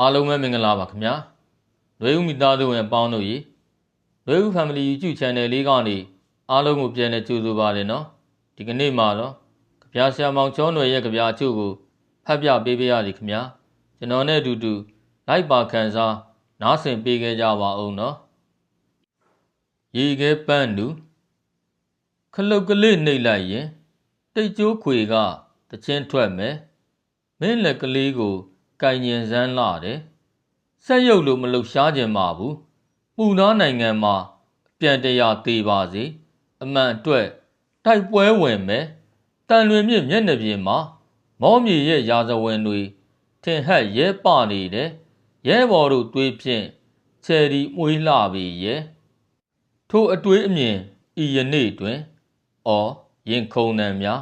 အားလုံးပဲမင်္ဂလာပါခင်ဗျာ။လွေဦးမိသားစုဝင်အပေါင်းတို့ရေလွေဦး Family YouTube Channel လေးကနေအားလုံးကိုပြန်လည်ကြိုဆိုပါရနော်။ဒီကနေ့မှာတော့ကြပြဆရာမောင်ကျောင်းတော်ရဲ့ကြပြအချို့ကိုဖတ်ပြပေးပေးရစီခင်ဗျာ။ကျွန်တော်နဲ့အတူတူလိုက်ပါခံစားနားဆင်ပေးခဲ့ကြပါအောင်နော်။ရေခဲပန်းတူခလုတ်ကလေးနှိပ်လိုက်ရင်တိတ်ကျိုးခွေကတချင်းထွက်မယ်။မင်းလက်ကလေးကို ကင်ញင်စမ်းလာတယ်။ဆက်ရုပ်လို့မလှုပ်ရှားခြင်းပါဘူး။ပူနာနိုင်ငံမှာအပြန်တရာသေးပါစေ။အမှန်အတွက်တိုက်ပွဲဝင်မယ်။တန်လွင်မြင့်မျက်နှာပြင်မှာမောမြေရဲ့ရာဇဝင်တွေထင်ဟပ်ရဲပနေတယ်။ရဲဘော်တို့တွေးဖြင့်ချယ်ရီမွေးလာပြီရဲ့။ထိုအတွေးအမြင်ဤယနေ့တွင်အော်ရင်ခုန်နံများ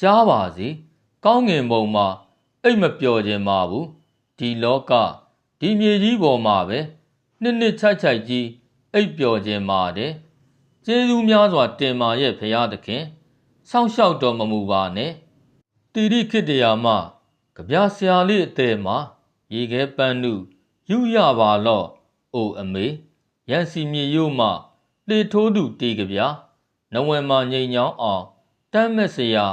ကြားပါစေကောင်းငင်ဘုံမှာအိတ်မပျော်ခြင်းပါဘူး ဒီလောကဒီမြေကြီးပေါ်မှာပဲနှစ်နှစ်ချိုက်ချိုက်ကြီးအိတ်ပျော်ခြင်းပါတဲ့ကျေးဇူးများစွာတင်မာရဲ့ဖရာသခင်စောင့်ရှောက်တော်မမူပါနဲ့တိရိခိတရာမှကြပြဆရာလေးအသေးမှာရေခဲပန်းနုယူရပါလော့အိုအမေရန်စီမြေရိုးမှလေထိုးသူတေကြပြနဝံမှာငိန်ညောင်းအောင်တမ်းမက်စရာ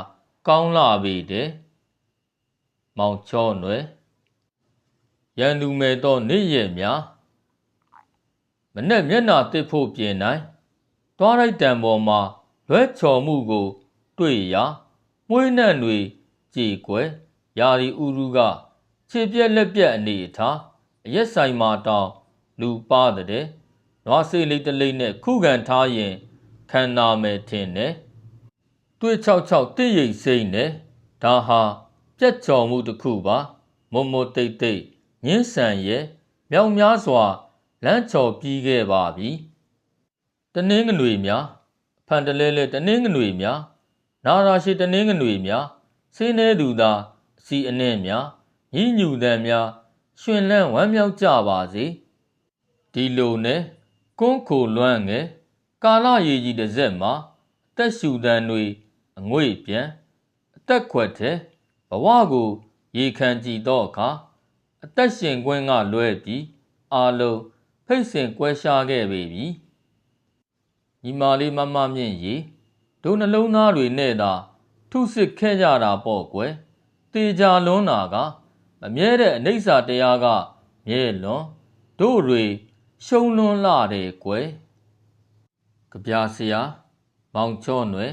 ကောင်းလာပြီတဲ့မောင်ချောနွယ် ရန်သူမဲ့တော့နေ့ရက်များမနဲ့မျက်နာတစ်ဖို့ပြင်နိုင်တွားလိုက်တံပေါ်မှာလွဲချော်မှုကို တွေ့ရာမွေးနှံ့တွေကြည်ကွယ်ယာရီဥရုကခြေပြက်လက်ပြက်အနေအထားအရက်ဆိုင်မှာတောင်လူပါတဲ့နွားစေးလေးတလိမ့်နဲ့ခုခံထားရင်ခံနာမယ်ထင်တယ်တွေ့66တင့်ရိတ်စိမ့်နဲ့ဒါဟာပြက်ချော်မှုတစ်ခုပါမုံမတိတ်တိတ် ညင်းဆန်ရဲ့မြောင်များစွာလမ်းချော်ပြီးခဲ့ပါပြီတနင်းငွေများဖန်တလဲလဲတနင်းငွေများနာရာရှိတနင်းငွေများစင်းနေသူသာအစီအနှင်းများညညူတန်များရှင်လန့်ဝမ်းမြောက်ကြပါစေဒီလိုနဲ့ကွန်းခိုလွမ်းငယ်ကာလရည်ကြီးတစ်စက်မှာအသက်ရှူတန်တွေအငွေ့ပြန်အသက်ခွက်တဲ့ဘဝကို ရေခံကြည့်တော့အခါ အသက်ရှင်ခွင့်ကလွဲပြီးအာလုံးဖိတ်စင်ကွဲရှားခဲ့ပေပြီညီမလေးမမမြင့်ရီဒုနှလုံးသားတွေနဲ့သာထုစစ်ခဲ့ကြတာပေါ့ကွယ်တေချာလွန်းတာကမမြဲတဲ့အနိစ္စတရားကမြဲလွန်တို့တွေရှုံလွန်းလာတယ်ကွယ်ကြပြဆရာမောင်ချောနွယ်